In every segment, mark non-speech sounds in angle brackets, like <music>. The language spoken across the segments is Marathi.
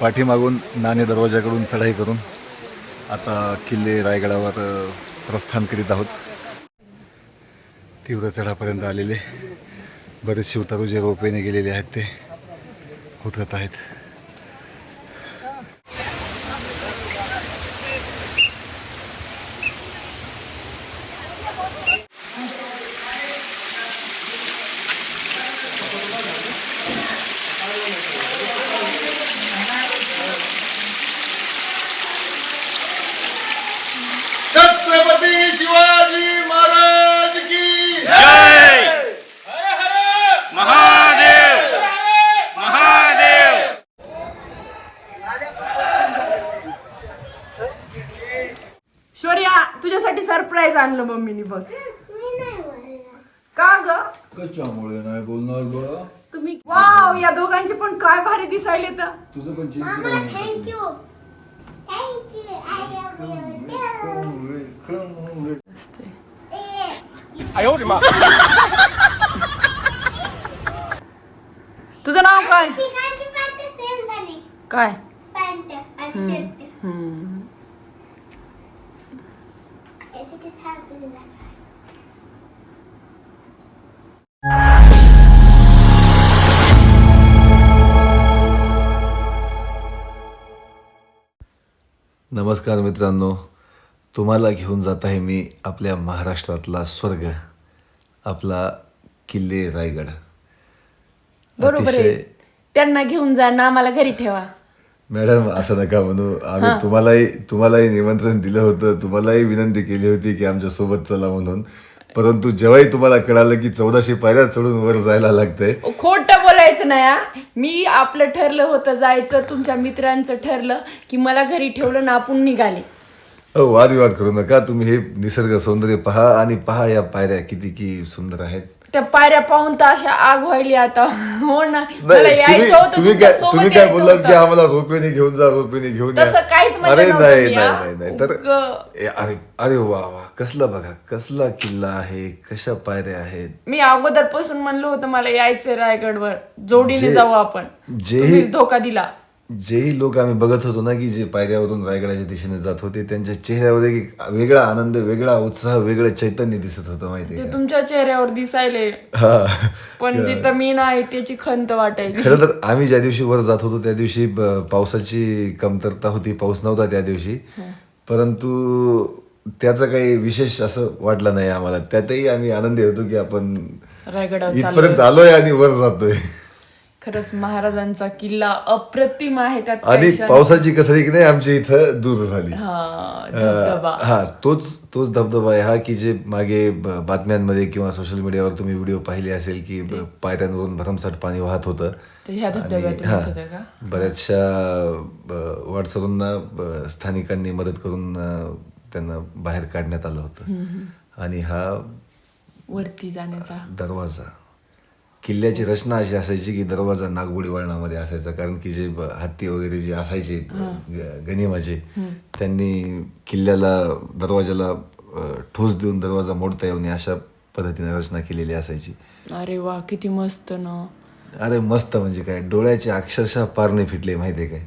पाठीमागून नाणे दरवाजाकडून चढाई करून आता किल्ले रायगडावर प्रस्थान करीत आहोत. तीव्र चढापर्यंत आलेले बरेचसे उतारू जे रोपेने गेलेले आहेत ते उतरत आहेत छत्रपती शिवाजी महाराज की जय महादेव महादेव शौर्या तुझ्यासाठी आणलं मम्मीनी बघ का ग? कशामुळे नाही बोलणार बरं तुम्ही वाव या दोघांचे पण काय भारी दिसायले तर. तुझं पण you. तुझं नाव काय? काय? तुझी झाली. नमस्कार मित्रांनो तुम्हाला घेऊन जात आहे मी आपल्या महाराष्ट्रातला स्वर्ग आपला किल्ले रायगड बरोबर आहे अतिशय त्यांना घेऊन जा ना आम्हाला घरी ठेवा मॅडम असं नका म्हणू. आम्ही तुम्हालाही तुम्हालाही निमंत्रण दिलं होतं. तुम्हालाही विनंती केली होती की आमच्यासोबत चला म्हणून. परंतु जेव्हाही तुम्हाला कळालं की चौदाशे पायऱ्या चढून वर जायला लागतंय खोट बोलायचं नाही. मी आपलं ठरलं होतं जायचं तुमच्या मित्रांचं ठरलं की मला घरी ठेवलं ना आपण निघाले. वादविवाद करू नका. तुम्ही हे निसर्ग सौंदर्य पहा आणि पहा या पायऱ्या किती की सुंदर आहेत. त्या पायऱ्या पाहून तर अशा आग व्हायली आता. हो ना. मला नाही तुम्ही यायचं होतं तुम्ही काय तुमच्यासोबत तुम्ही काय यायचं बोललात की होतं. आम्हाला रोपेने घेऊन जा रोपेने घेऊन तसं काहीच म्हणलं अरे नव्हतं नाही मी, नाही हा. नाही नाही. तर उग- ए, अरे अरे वा वा. कसला बघा कसला किल्ला आहे कशा पायऱ्या आहेत? मी अगोदरपासून म्हणलं होतं मला यायचंय रायगडवर. जोडीने जे- जाऊ आपण. जेही- तुम्हीच धोका दिला. जेही लोक आम्ही बघत होतो ना की जे पायऱ्यावरून रायगडाच्या दिशेने जात होते त्यांच्या चेहऱ्यावर एक वेगळा आनंद वेगळा उत्साह वेगळं चैतन्य दिसत होतं माहिती ते तुमच्या चेहऱ्यावर दिसायले. हा. पण <laughs> तिथं मी नाही त्याची खंत वाटायली. खरं तर आम्ही ज्या दिवशी वर जात होतो त्या दिवशी पावसाची कमतरता होती पाऊस नव्हता त्या दिवशी. परंतु त्याचं काही विशेष असं वाटलं नाही आम्हाला. त्यातही आम्ही आनंदी होतो की आपण रायगडावर इथपर्यंत आलोय आणि वर जातोय. खरंच महाराजांचा किल्ला अप्रतिम आहे त्यात आणि पावसाची कसरी की नाही आमच्या इथं दूर झाली. हा हा तोच तोच धबधबा आहे हा की जे मागे बातम्यांमध्ये किंवा सोशल मीडियावर तुम्ही व्हिडिओ पाहिले असेल की पायऱ्यांवरून भरमसाठ पाणी वाहत होतं. बऱ्याचशा वाटसरूंना स्थानिकांनी मदत करून त्यांना बाहेर काढण्यात आलं होतं. आणि हा वरती जाण्याचा. दरवाजा. किल्ल्याची रचना अशी असायची की दरवाजा नागबुडी वळणामध्ये असायचा. कारण की जे हत्ती वगैरे जे असायचे गनिमाचे त्यांनी किल्ल्याला दरवाजाला ठोस देऊन दरवाजा मोडता येऊ नये अशा पद्धतीने रचना केलेली असायची. अरे वा किती मस्त ना. अरे मस्त म्हणजे काय डोळ्याचे अक्षरशः पारणे फिटले माहितीये काय?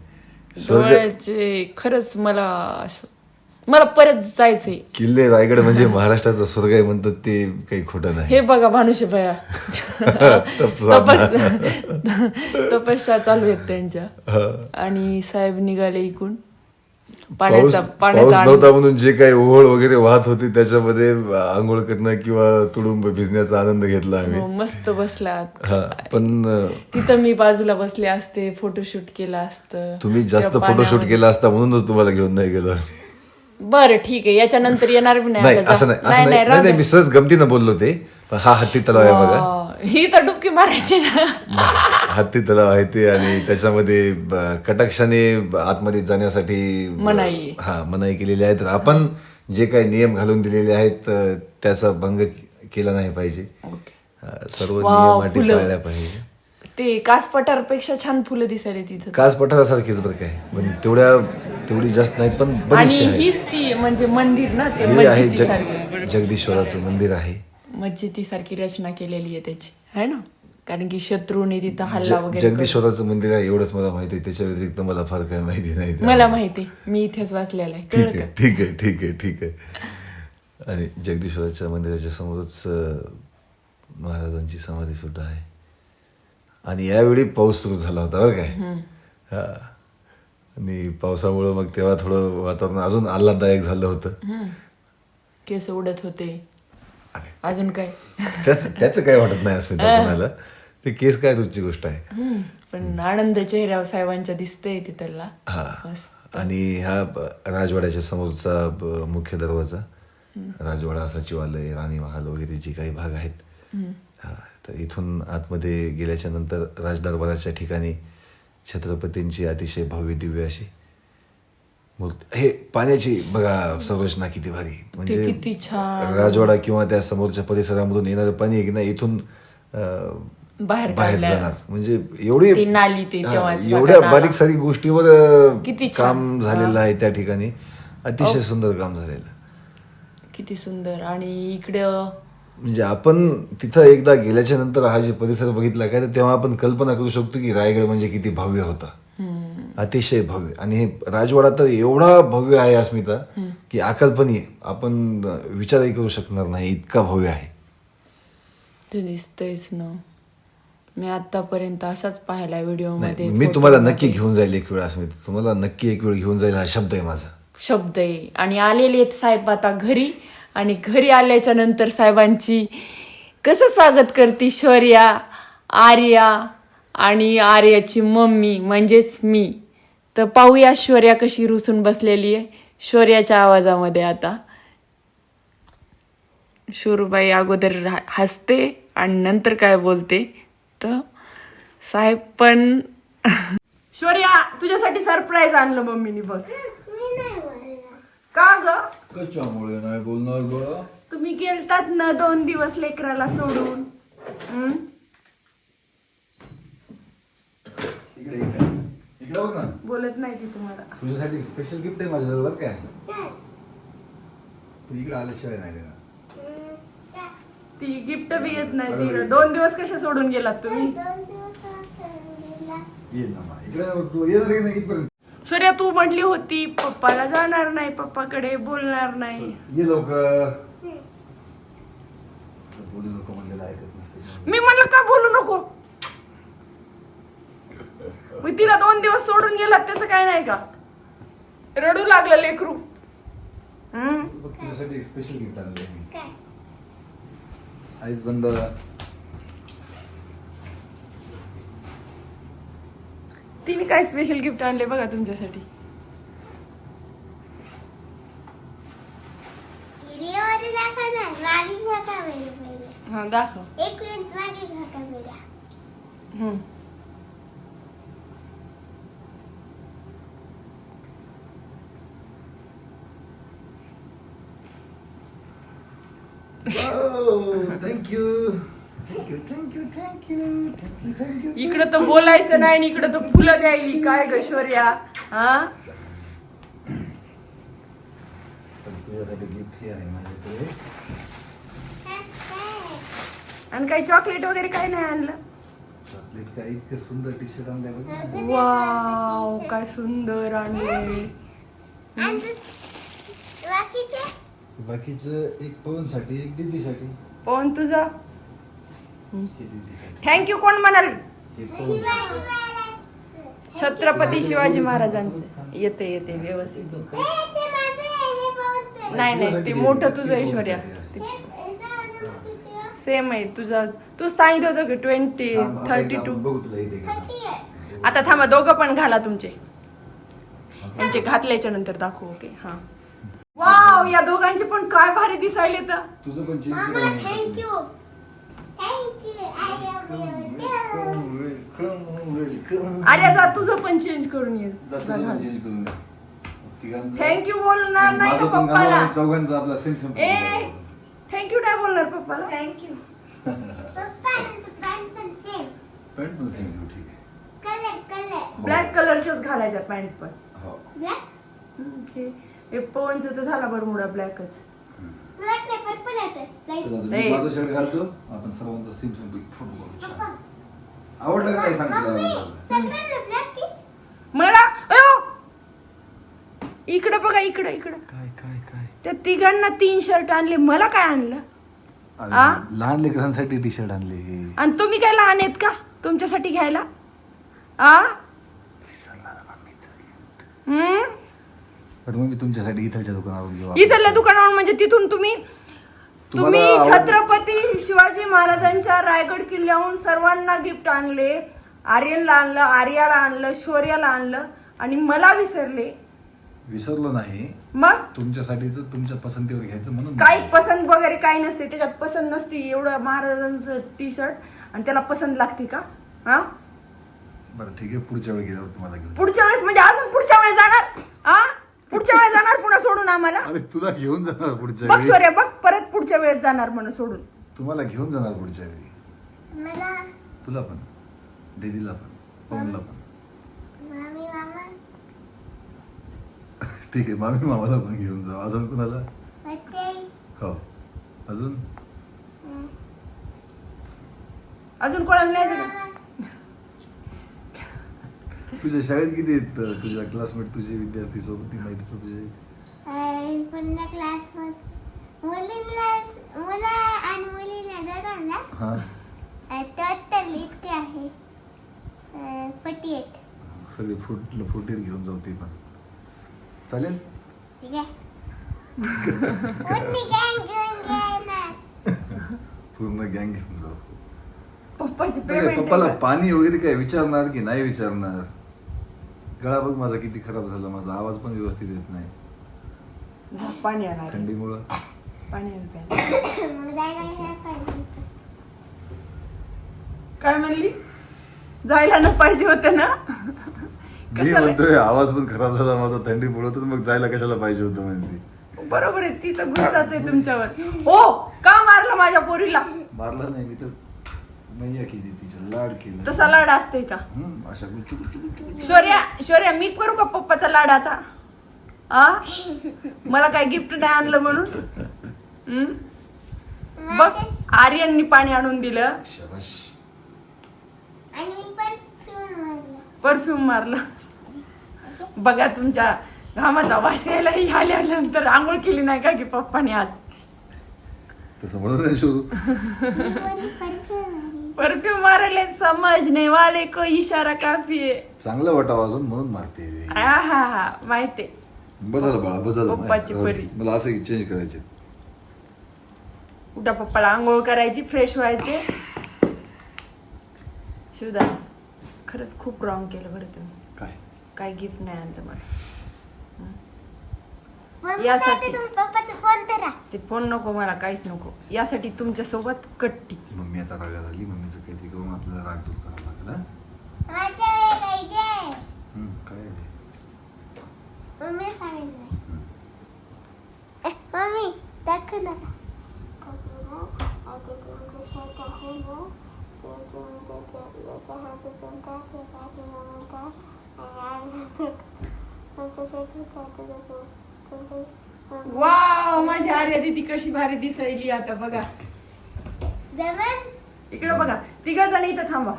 डोळ्याचे खरंच मला असं मला परत जायचंय. किल्ले रायगड म्हणजे महाराष्ट्राचं स्वर्ग आहे म्हणतात ते काही खोटं नाही. हे बघा भानुषे भया. तपस्या चालू आहेत त्यांच्या. आणि साहेब निघाले इकून पाण्याचा नव्हता म्हणून जे काही ओहळ वगैरे वाहत होती त्याच्यामध्ये आंघोळ करणं किंवा तुडुंब भिजण्याचा आनंद घेतला आम्ही. हो, मस्त बसलात. हा पण तिथं मी बाजूला बसले असते फोटोशूट केलं असतं. तुम्ही जास्त फोटोशूट. केला असता म्हणूनच तुम्हाला घेऊन नाही गेलो बरं ठीक आहे. याच्यानंतर येणार बी नाही नाही आता. असं. नाही असं नाही राहू नाही नाही दे. मी सहज गमतीनं बोललो ते. पण हा हत्ती तलाव आहे बघा. हा, ही तर डुबकी मारायची ना. हत्ती तलाव आहे ते आणि त्याच्यामध्ये ब- कटाक्षाने ब- आतमध्ये जाण्यासाठी ब- मनाई. हा मनाई केलेली आहे. तर आपण जे काही नियम घालून दिलेले आहेत अ, त्याचा भंग के- केला नाही पाहिजे. अ, सर्व नियम अटी. पाळल्या पाहिजे. ते कासपठारपेक्षा छान फुलं दिसायले तिथं. कास पठारासारखीच बरं काय पण तेवढ्या तेवढी जास्त नाहीत पण बरीचशी आणि आहे हीच ती म्हणजे मंदिर ना ते हे आहे जग जगदीश्वराचं मंदिर आहे. मस्जिदीसारखी रचना केलेली आहे त्याची. है ना? कारण की शत्रूने तिथं हल्ला ज- वगैरे जगदीश्वराचं मंदिर आहे एवढंच मला माहिती आहे. त्याच्या व्यतिरिक्त मला फार काही माहिती नाही. मला माहिती. मी इथेच वाचलेलं आहे. ठीक कळलं आहे का ठीक आहे ठीक आहे ठीक आहे. आणि जगदीश्वराच्या मंदिराच्या समोरच अं, महाराजांची समाधी सुद्धा आहे. आणि यावेळी पाऊस सुरू झाला होता बरं काय? हा. आणि पावसामुळं मग तेव्हा थोडं वातावरण अजून आल्हाददायक झालं होतं. केस उडत होते. अजून काय? त्याच त्याचं काय वाटत नाही अस्मिता कोणाला? ते केस काय रोजची गोष्ट आहे. पण आनंद चेहऱ्यावर साहेबांच्या दिसतंय तिथला हा. आणि हा राजवाड्याच्या समोरचा मुख्य दरवाजा. राजवाडा सचिवालय राणी महाल वगैरे जे काही भाग आहेत. हा. तर इथून आतमध्ये गेल्याच्यानंतर राजदरबाराच्या ठिकाणी छत्रपतींची अतिशय भव्य दिव्य अशी मूर्ती. हे पाण्याची बघा संरचना किती भारी. म्हणजे किती छान. राजवाडा किंवा त्या समोरच्या परिसरामधून येणारं पाणी आहे की नाही इथून बाहेर बाहेर. जाणार. म्हणजे एवढी एवढ्या बारीक सारी गोष्टीवर किती. काम झालेलं आहे त्या ठिकाणी. अतिशय सुंदर काम झालेलं. किती सुंदर. आणि इकडं म्हणजे आपण तिथं एकदा गेल्याच्यानंतर हा जे परिसर बघितला काय तर तेव्हा आपण कल्पना करू शकतो की रायगड म्हणजे किती भव्य होता. अतिशय भव्य. आणि हे राजवाडा तर एवढा भव्य आहे अस्मिता की अकल्पनीय. आपण विचारही करू शकणार नाही इतका भव्य आहे. ते दिसतंयच ना. मी आतापर्यंत असाच पाहिला व्हिडिओमध्ये मी तुम्हाला नक्की घेऊन जाईल एक वेळ अस्मिता. तुम्हाला नक्की एक वेळ घेऊन जाईल हा शब्द आहे माझा. शब्द आहे आणि आलेले आहेत साहेब आता घरी. आणि घरी आल्याच्यानंतर साहेबांची कसं स्वागत करते? शौर्या आर्या आणि आर्याची मम्मी म्हणजेच मी. तर पाहूया शौर्या कशी रुसून बसलेली आहे. शौर्याच्या आवाजामध्ये आता. शोरूबाई अगोदर हसते आणि नंतर काय बोलते? तर साहेब पण <laughs> शौर्या तुझ्यासाठी सरप्राईज आणलं मम्मीनी बघ. का ग? कशामुळे नाही बोलणार गोळा तुम्ही गेलतात ना दोन दिवस लेकराला सोडून. हं? इकडे इकडे. इकडे बघ ना. बोलत नाही ती तुम्हाला. तुझ्यासाठी स्पेशल गिफ्ट आहे माझ्याजवळ बरं काय तू इकडे आल्याशिवाय नाही देणार. ती गिफ्ट बी येत नाही तिकडं दोन दिवस कसे सोडून गेलात तुम्ही? दोन दिवस सोडून येईल ना. इकडे ना तू. येणार की नाही इथपर्यंत सूर्या तू म्हटली होती पप्पाला जाणार नाही पप्पाकडे बोलणार नाही. ये लवकर. बोलू नको म्हणलेलं ऐकत नसते. मी म्हणलं का बोलू नको? मग तिला दोन दिवस सोडून गेलात त्याचं काय नाही का? रडू लागलं लेकरू. हं? बघ तुझ्यासाठी एक स्पेशल गिफ्ट आणलं मी. काय? आईस बंद. तिने काय स्पेशल गिफ्ट आणले बघा तुमच्यासाठी? व्हिडिओमध्ये दाखव ना मागे घ्या कॅमेरा पहिले हा दाखव. एक मिनिट मागे घ्या कॅमेरा हं. Thank you thank you thank you thank you thank you thank you इकडं तर बोलायचं नाही आणि इकडं तर फुलं द्यायली. काय ग शौर्या? हा? आणि काही चॉकलेट वगैरे काय नाही आणलं? चॉकलेट काय? इतकं सुंदर टी शर्ट आणलंय बघ. वाव काय सुंदर आणले आणि बाकीचे एक पवनसाठी एक दीदीसाठी. पवन तुझा? थँक्यू कोण म्हणाल? छत्रपती शिवाजी महाराजांचं. येते येते व्यवस्थित. नाही नाही ते मोठं तुझं ऐश्वर्या? सेम आहे तुझं. तू सांगितलं होतं की ट्वेंटी थर्टी टू? आता थांबा दोघं पण घाला तुमचे. यांचे घातल्याच्या नंतर दाखवू ओके हा. वाव या दोघांचे पण काय भारी दिसायले तर तुझं पण thank you thank you I love you अरे जा तुझं पण चेंज करून ये. चेंज करून थँक्यू बोलणार नाही का पप्पाला? चौघांचं आपला सेम सेम ए थँक्यू नाही बोलणार पप्पाला? थँक्यू पप्पा पॅन्ट पण सेम घेऊ ठीक आहे. ब्लॅक कलरच्याच घालायच्या पॅन्ट पण. हो. ब्लॅक हे हे पवनचं तर झाला बरमुडा ब्लॅकच ब्लॅक नाही पर्पल येते लाइट चला, आता ए. मी माझं शर्ट घालतो. आपण सर्वांचा सेम छान. आवडलं का काय सांगतो? मला? अयो! इकडं बघा इकडं इकडं. काय काय काय? त्या तिघांना तीन शर्ट आणले. मला काय आणलं? अरे? लहान लेकरांसाठी टी शर्ट आणले हे. आणि तुम्ही काय लहान आहेत का? तुमच्यासाठी घ्यायला? आ? हम्म? पण मग मी तुमच्यासाठी इथलच्या दुकानावरून घेऊ. इथल्या दुकानावर म्हणजे तिथून तुम्ही तुम्ही छत्रपती शिवाजी महाराजांच्या रायगड किल्ल्याहून सर्वांना गिफ्ट आणले. आर्यनला आणलं आर्याला आणलं शौर्याला आणलं आणि मला विसरले. विसरलो नाही. मग? तुमच्यासाठीच तुमच्या पसंतीवर घ्यायचं म्हणून काही पसंत वगैरे काही नसते. त्याच्यात पसंत नसते. एवढं महाराजांचं टी शर्ट आणि त्याला पसंत लागते का? हा? बरं ठीक आहे. पुढच्या वेळी गेल्यावर तुम्हाला घेऊन पुढच्या वेळेस म्हणजे अजून पुढच्या वेळेस जाणार? हा? पुढच्या वेळेस जाणार पुन्हा सोडून आम्हाला? अरे तुला घेऊन जाणार पुढच्या बघ वेळी. बघ परत पुढच्या वेळेस जाणार म्हणून सोडून. तुम्हाला घेऊन जाणार पुढच्या वेळी. मला तुला पण. दीदीला पण. पवनला पण. मामी मामा. ठीक आहे मामी मामाला पण घेऊन जाऊ. अजून कुणाला? होते. हो. अजून? अजून कोणाला का तुझ्या शाळेत किती आहेत अं, तुझ्या क्लासमेट तुझे विद्यार्थी सोबत ती माहिती तर तुझे पुन्हा क्लासमध्ये मुलींना मुलं आणि मुलींना जगांना हा. तर इतके आहे. पटी एक सगळे फुट फुटीर घेऊन जाऊ ते पण. चालेल? ठीक आहे. मोठी गँग घेऊन घेणार पूर्ण गँग घेऊन जाऊ. पप्पाची पेमेंट पप्पाला पाणी वगैरे काय विचारणार की नाही विचारणार? गळा बघ माझा किती खराब झाला. माझा आवाज पण व्यवस्थित येत नाही. पाणी थंडीमुळं. पाणी आण प्यायला. मग जायला घ्यायला पाहिजे काय म्हणली? जायला न पाहिजे होतं ना? मी कशाला? म्हणतोय आवाज पण खराब झाला माझा थंडीमुळं तर मग जायला कशाला पाहिजे होतं म्हणते. बरोबर आहे ती तर गुस्साच आहे तुमच्यावर. हो का मारलं माझ्या पोरीला? मारला नाही मी तर मैया केली तिच्या लाड केलं. तसा लाड असते का? हम्म, अशा. शौर्या शौर्या मी करू का पप्पाचा लाड आता? आ? मला काय गिफ्ट नाही आणलं म्हणून? हम्म? बघ आर्यननी पाणी आणून दिलं. शाबाश. आणि मी पण फिरून मारलं. परफ्यूम मारलं. बघा तुमच्या घामाचा वास यायलाही आल्यानंतर आंघोळ केली नाही का की पप्पाने आज? तसं म्हणून नाही शोधू मी पण परफ्यूम मारले समजने वाले को इशारा काफी आहे. चांगलं वाटावं अजून म्हणून मारते रे. आहा माहिती बदल बाळा बदल. पप्पाची परी. मला असं चेंज करायचे उठा पप्पाला आंघोळ करायची फ्रेश व्हायचे. शिवदास खरंच खूप रॉंग केलं बरं तुम्ही. काय? काय गिफ्ट नाही आणलं मला. यासाठी. ते फोन करा. ते फोन नको मला काहीच नको. यासाठी तुमच्यासोबत कट्टी. मम्मी आता रागात आली मम्मीचं काहीतरी करून आपल्याला राग दूर करावा लागेल. काय? मम्मी सांगितलं ए, मम्मी दाखव नका <laughs> वाव माझी आर्या दिदी कशी भारी दिसायली आता बघा. इकडे बघा तिघ जण इथं थांबा.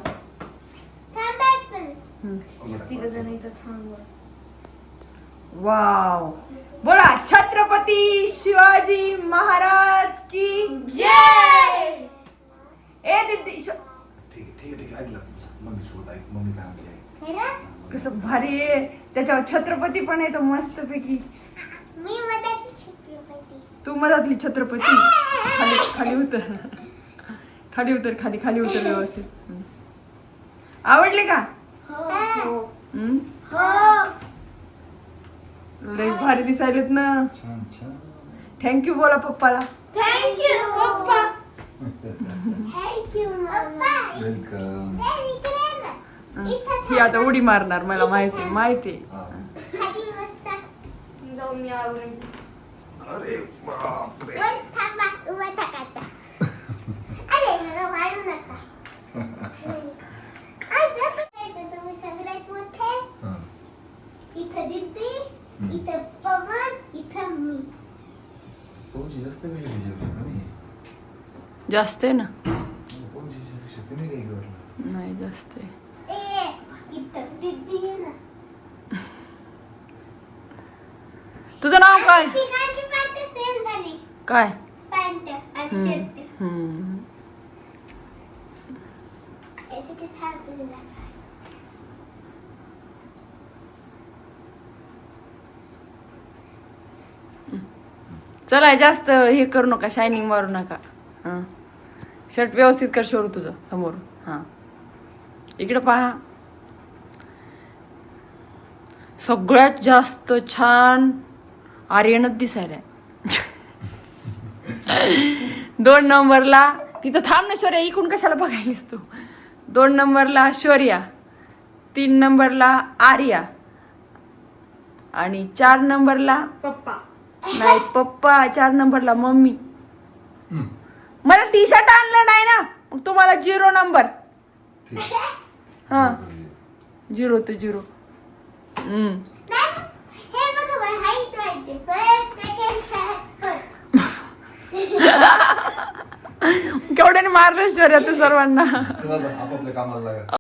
थांबायच पण तिघ जण इथं थांबा. वाव. बोला छत्रपती शिवाजी महाराज की जय! ए दिदी ठीक आहे ठीक आहे ठीक आहे. ऐकलं तुमचं. मम्मी सोबत ऐक मम्मी काय म्हणते ऐक. खरं? कसं भारी आहे. त्याच्यावर छत्रपती पण आहे तर मस्त पैकी मी मधाची छत्रपती. तू मधातली छत्रपती. खाली खाली उतर. खाली उतर खाली खाली उतर व्यवस्थित. हम्म. आवडले का? हो. हम्म? हो. लयच भारी दिसायलेत ना. छान छान. थँक्यू बोला पप्पाला. थँक्यू पप्पा. थँक्यू पप्पा वेलकम इकडे ये ना. इथं ही आता उडी मारणार मला माहिती माहिती जाऊन मी आवरून अरे बापरे. वर थांबा उभा थांबा आता. अरे <laughs> तुझं नाव काय? तिघांची पॅन्ट सेम झाली. काय? पॅन्ट आणि शर्ट हम्म. येते ते छान तुझं दाखव. चला जास्त हे करू नका शायनिंग मारू नका. हां. शर्ट व्यवस्थित कर शोरू तुझं समोर. हां. इकडं पहा. सगळ्यात जास्त छान आर्यनच दिसायला दोन नंबरला तिथं थांब ना शौर्या इकडून कशाला बघायलीस तू? दोन नंबरला शौर्या तीन नंबरला आर्या आणि चार नंबरला पप्पा. नाही पप्पा चार नंबरला मम्मी. मला टी शर्ट आणलं नाही ना? मग तुम्हाला झिरो नंबर हा. झिरो ते झिरो केवढ्याने मारलं शौर्या तू सर्वांना? आपापल्या कामाला लागा.